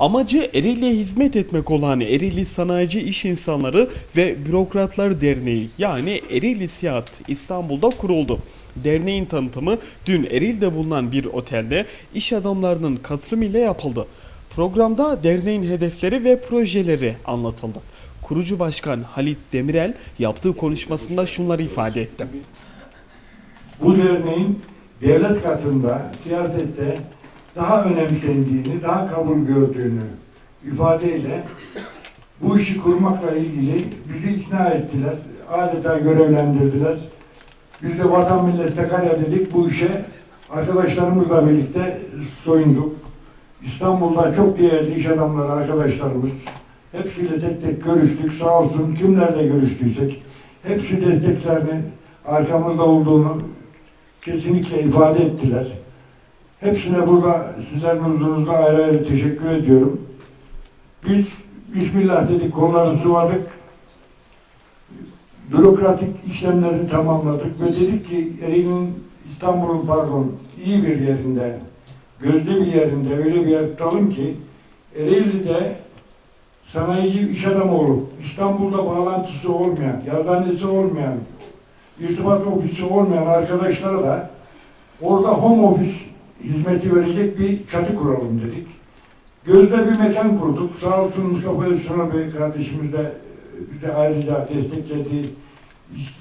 Amacı Ereğli'ye hizmet etmek olan Ereğli Sanayici İş İnsanları ve Bürokratlar Derneği yani Ereğli Siyahat İstanbul'da kuruldu. Derneğin tanıtımı dün Ereğli'de bulunan bir otelde iş adamlarının katılımıyla yapıldı. Programda derneğin hedefleri ve projeleri anlatıldı. Kurucu Başkan Halit Demirel yaptığı konuşmasında şunları ifade etti. bu derneğin devlet katında, siyasette daha önemsendiğini, daha kabul gördüğünü ifadeyle bu işi kurmakla ilgili bizi ikna ettiler. Adeta görevlendirdiler. Biz de vatan millet Sakarya dedik bu işe arkadaşlarımızla birlikte soyunduk. İstanbul'da çok değerli iş adamları arkadaşlarımız. Hepsiyle tek tek görüştük. Sağ olsun kimlerle görüştüysek hepsi desteklerini arkamızda olduğunu kesinlikle ifade ettiler. Hepsine burada sizlerin huzurunuzda ayrı ayrı teşekkür ediyorum. Biz Bismillah dedik, konuları sıvadık. Bürokratik işlemleri tamamladık ve dedik ki Ereğli'nin, İstanbul'un pardon, iyi bir yerinde, gözde bir yerinde öyle bir yer tutalım ki Ereğli'de sanayici iş adamı olup İstanbul'da bağlantısı olmayan, yazıhanesi olmayan, irtibat ofisi olmayan arkadaşlara da orada home office hizmeti verecek bir çatı kuralım dedik. Gözde bir mekan kurduk. Sağ olsun Mustafa Özsuna Bey kardeşimiz de bize ayrıca destekledi.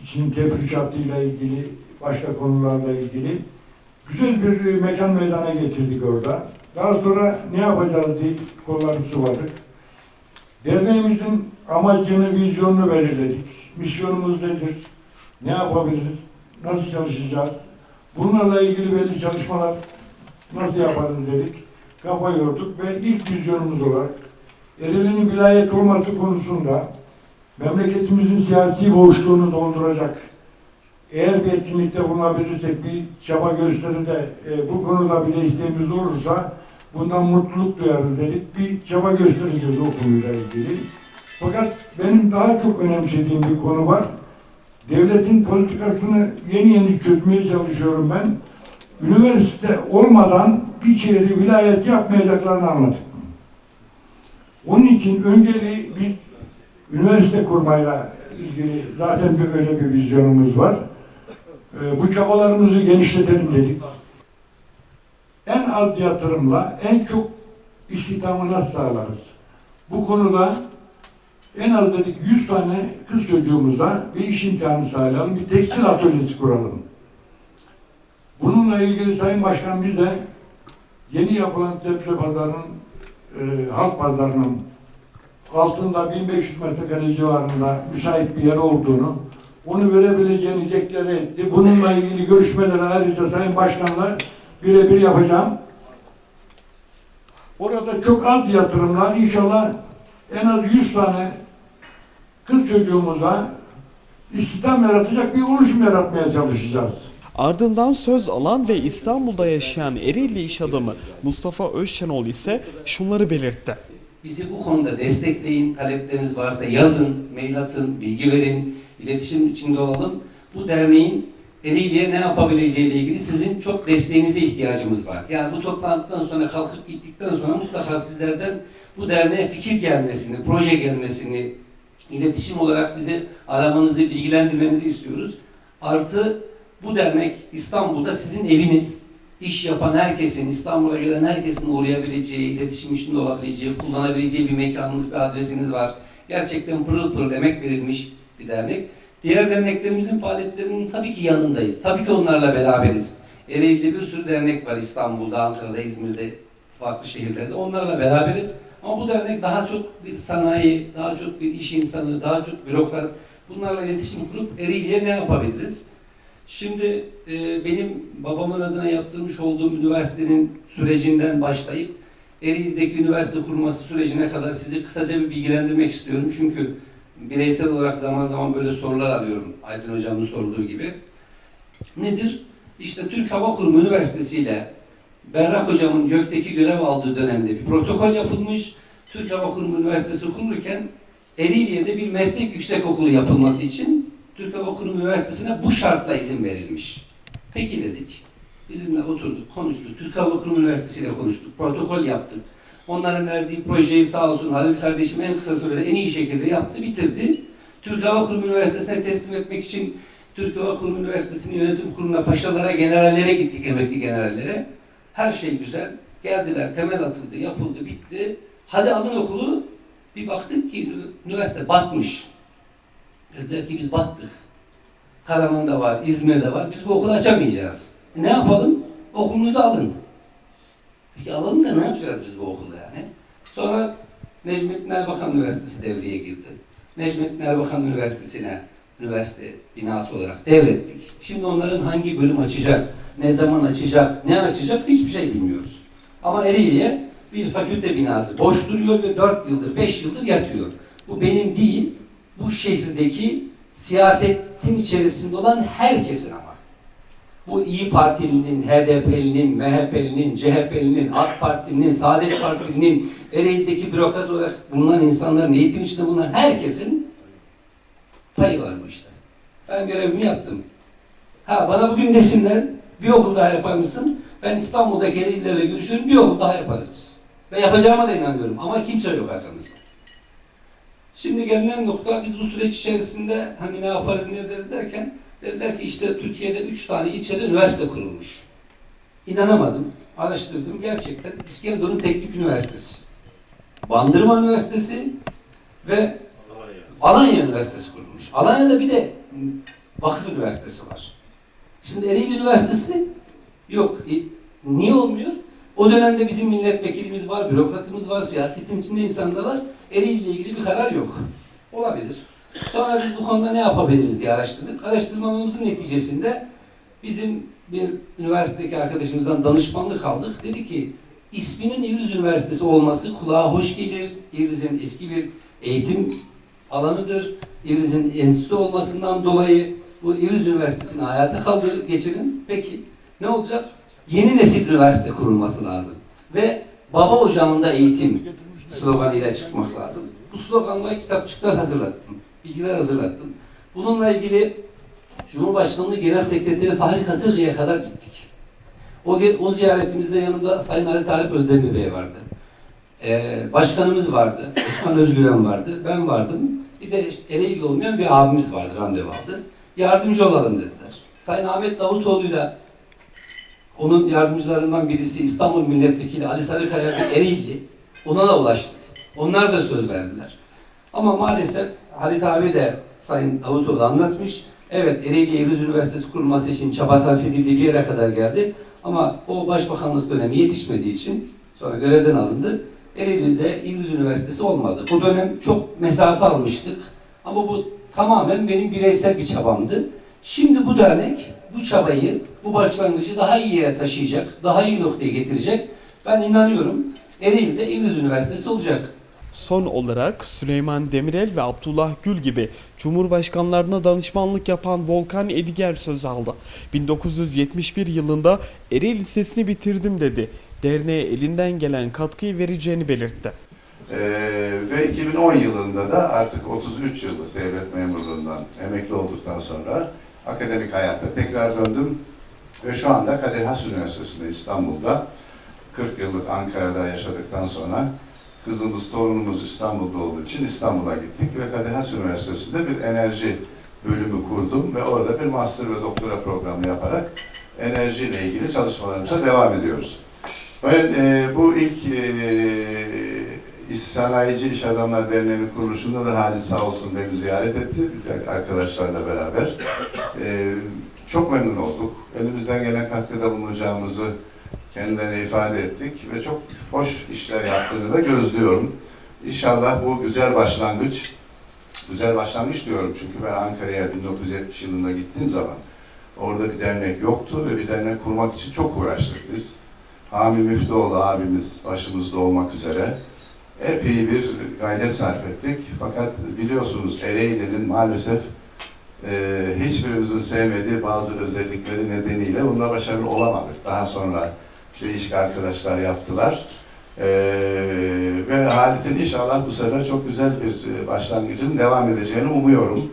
İşin tefrişatıyla ilgili, başka konularla ilgili. Güzel bir mekan meydana getirdik orada. Daha sonra ne yapacağız diye kolları sıvadık. Derneğimizin amacını, vizyonunu belirledik. Misyonumuz nedir? Ne yapabiliriz? Nasıl çalışacağız? Bunlarla ilgili belli çalışmalar nasıl yaparız dedik. Kafa yorduk ve ilk vizyonumuz olarak Ereğli'nin vilayet olması konusunda memleketimizin siyasi boşluğunu dolduracak eğer bir etkinlikte bulunabilirsek, bir çaba gösteride e, bu konuda bile isteğimiz olursa bundan mutluluk duyarız dedik. Bir çaba göstereceğiz o konuyla ilgili. Fakat benim daha çok önemsediğim bir konu var. Devletin politikasını yeni yeni çözmeye çalışıyorum ben. Üniversite olmadan bir şehri vilayet yapmayacaklarını anladık. Onun için önceliği bir üniversite kurmayla ilgili zaten bir öyle bir vizyonumuz var. Ee, bu çabalarımızı genişletelim dedik. En az yatırımla en çok istihdamı nasıl sağlarız? Bu konuda en az dedik 100 tane kız çocuğumuza bir iş imkanı sağlayalım, bir tekstil atölyesi kuralım. Bununla ilgili Sayın Başkan bize yeni yapılan sebze pazarının, e, halk pazarının altında 1500 metrekare civarında müsait bir yer olduğunu, onu verebileceğini deklare etti. Bununla ilgili görüşmeleri ayrıca Sayın Başkan'la birebir yapacağım. Orada çok az yatırımla inşallah en az 100 tane kız çocuğumuza istihdam yaratacak bir oluşum yaratmaya çalışacağız. Ardından söz alan ve İstanbul'da yaşayan Ereğli iş adamı Mustafa Özşenol ise şunları belirtti. Bizi bu konuda destekleyin, talepleriniz varsa yazın, mail atın, bilgi verin, iletişim içinde olalım. Bu derneğin Ereğli'ye ne yapabileceği ile ilgili sizin çok desteğinize ihtiyacımız var. Yani bu toplantıdan sonra kalkıp gittikten sonra mutlaka sizlerden bu derneğe fikir gelmesini, proje gelmesini, iletişim olarak bizi aramanızı, bilgilendirmenizi istiyoruz. Artı bu dernek İstanbul'da sizin eviniz, iş yapan herkesin, İstanbul'a gelen herkesin uğrayabileceği, iletişim içinde olabileceği, kullanabileceği bir mekanınız, bir adresiniz var. Gerçekten pırıl pırıl emek verilmiş bir dernek. Diğer derneklerimizin faaliyetlerinin tabii ki yanındayız. Tabii ki onlarla beraberiz. Ereğli'de bir sürü dernek var İstanbul'da, Ankara'da, İzmir'de, farklı şehirlerde. Onlarla beraberiz. Ama bu dernek daha çok bir sanayi, daha çok bir iş insanı, daha çok bürokrat. Bunlarla iletişim kurup Ereğli'ye ne yapabiliriz? Şimdi e, benim babamın adına yaptırmış olduğum üniversitenin sürecinden başlayıp Ereğli'deki üniversite kurması sürecine kadar sizi kısaca bir bilgilendirmek istiyorum. Çünkü bireysel olarak zaman zaman böyle sorular alıyorum. Aydın Hocam'ın sorduğu gibi. Nedir? İşte Türk Hava Kurumu Üniversitesi ile Berrak Hocam'ın YÖK'teki görev aldığı dönemde bir protokol yapılmış. Türk Hava Kurumu Üniversitesi kurulurken Ereğli'ye bir meslek yüksekokulu yapılması için Türk Hava Kurumu Üniversitesi'ne bu şartla izin verilmiş. Peki dedik. Bizimle oturduk, konuştuk. Türk Hava Kurumu Üniversitesi ile konuştuk. Protokol yaptık. Onların verdiği projeyi sağ olsun Halil kardeşim en kısa sürede en iyi şekilde yaptı, bitirdi. Türk Hava Kurumu Üniversitesi'ne teslim etmek için Türk Hava Kurumu Üniversitesi'nin yönetim kuruluna, paşalara, generallere gittik, emekli generallere. Her şey güzel. Geldiler, temel atıldı, yapıldı, bitti. Hadi alın okulu. Bir baktık ki üniversite batmış. Dediler ki biz battık. Karaman'da var, İzmir'de var. Biz bu okulu açamayacağız. E ne yapalım? Okulunuzu alın. Peki alalım da ne yapacağız biz bu okulda yani? Sonra Necmettin Erbakan Üniversitesi devreye girdi. Necmettin Erbakan Üniversitesi'ne üniversite binası olarak devrettik. Şimdi onların hangi bölüm açacak, ne zaman açacak, ne açacak hiçbir şey bilmiyoruz. Ama Ereğli'ye bir fakülte binası boş duruyor ve 4 yıldır, 5 yıldır yatıyor. Bu benim değil, bu şehirdeki siyasetin içerisinde olan herkesin ama. Bu İyi Partili'nin, HDP'linin, MHP'linin, CHP'linin, AK Parti'nin, Saadet Partili'nin, Ereğli'deki bürokrat olarak bulunan insanların, eğitim içinde bulunan herkesin payı var bu işte. Ben görevimi yaptım. Ha bana bugün desinler, bir okul daha yapar mısın? Ben İstanbul'daki Ereğlilerle görüşüyorum, bir okul daha yaparız biz. Ve yapacağıma da inanıyorum ama kimse yok arkamızda. Şimdi gelinen nokta biz bu süreç içerisinde hani ne yaparız ne ederiz derken dediler ki işte Türkiye'de üç tane ilçede üniversite kurulmuş. İnanamadım. Araştırdım. Gerçekten İskenderun Teknik Üniversitesi. Bandırma Üniversitesi ve Alanya Üniversitesi kurulmuş. Alanya'da bir de Vakıf Üniversitesi var. Şimdi Ereğli Üniversitesi yok. E, niye olmuyor? O dönemde bizim milletvekilimiz var, bürokratımız var, siyasetin içinde insanlar var. Ereğli ile ilgili bir karar yok. Olabilir. Sonra biz bu konuda ne yapabiliriz diye araştırdık. Araştırmalarımızın neticesinde bizim bir üniversitedeki arkadaşımızdan danışmanlık aldık. Dedi ki isminin İvriz Üniversitesi olması kulağa hoş gelir. İvriz'in eski bir eğitim alanıdır. İvriz'in enstitü olmasından dolayı bu İvriz Üniversitesi'ni hayata kaldır geçirin. Peki ne olacak? Yeni nesil üniversite kurulması lazım. Ve baba ocağında eğitim sloganıyla çıkmak lazım. Bu sloganla kitapçıklar hazırlattım. Bilgiler hazırlattım. Bununla ilgili Cumhurbaşkanlığı Genel Sekreteri Fahri Kasırgı'ya kadar gittik. O, o ziyaretimizde yanımda Sayın Ali Talip Özdemir Bey vardı. Ee, başkanımız vardı. Özkan Özgüven vardı. Ben vardım. Bir de Ereğli olmayan bir abimiz vardı. Randevu aldı. Yardımcı olalım dediler. Sayın Ahmet Davutoğlu'yla onun yardımcılarından birisi İstanbul Milletvekili Ali Sarıkaya ve Ereğli. Ona da ulaştık. Onlar da söz verdiler. Ama maalesef Halit abi de Sayın Davutoğlu anlatmış. Evet Ereğli Evruz Üniversitesi kurulması için çaba sarf edildiği bir yere kadar geldi. Ama o başbakanlık dönemi yetişmediği için sonra görevden alındı. Ereğli'de İngiliz Üniversitesi olmadı. O dönem çok mesafe almıştık. Ama bu tamamen benim bireysel bir çabamdı. Şimdi bu dernek bu çabayı, bu başlangıcı daha iyi yere taşıyacak, daha iyi noktaya getirecek. Ben inanıyorum Ereğli'de İngiliz Üniversitesi olacak. Son olarak Süleyman Demirel ve Abdullah Gül gibi Cumhurbaşkanlarına danışmanlık yapan Volkan Ediger söz aldı. 1971 yılında Ereğli Lisesi'ni bitirdim dedi. Derneğe elinden gelen katkıyı vereceğini belirtti. Ee, ve 2010 yılında da artık 33 yıllık devlet memurluğundan emekli olduktan sonra akademik hayata tekrar döndüm. Ve şu anda Kadir Has Üniversitesi'nde İstanbul'da 40 yıllık Ankara'da yaşadıktan sonra kızımız, torunumuz İstanbul'da olduğu için İstanbul'a gittik ve Kadir Has Üniversitesi'nde bir enerji bölümü kurdum ve orada bir master ve doktora programı yaparak enerjiyle ilgili çalışmalarımıza devam ediyoruz. Ben e, bu ilk e, Sanayici İş Adamlar Derneği'nin kuruluşunda da Halit sağ olsun beni ziyaret etti arkadaşlarla beraber. E, çok memnun olduk. Elimizden gelen katkıda bulunacağımızı kendilerine ifade ettik ve çok hoş işler yaptığını da gözlüyorum. İnşallah bu güzel başlangıç, güzel başlangıç diyorum çünkü ben Ankara'ya 1970 yılında gittiğim zaman orada bir dernek yoktu ve bir dernek kurmak için çok uğraştık biz. Hami Müftüoğlu abimiz başımızda olmak üzere epey bir gayret sarf ettik. Fakat biliyorsunuz Ereğli'nin maalesef e, hiçbirimizin sevmediği bazı özellikleri nedeniyle bunda başarılı olamadık. Daha sonra değişik arkadaşlar yaptılar. E, ve Halit'in inşallah bu sefer çok güzel bir e, başlangıcın devam edeceğini umuyorum.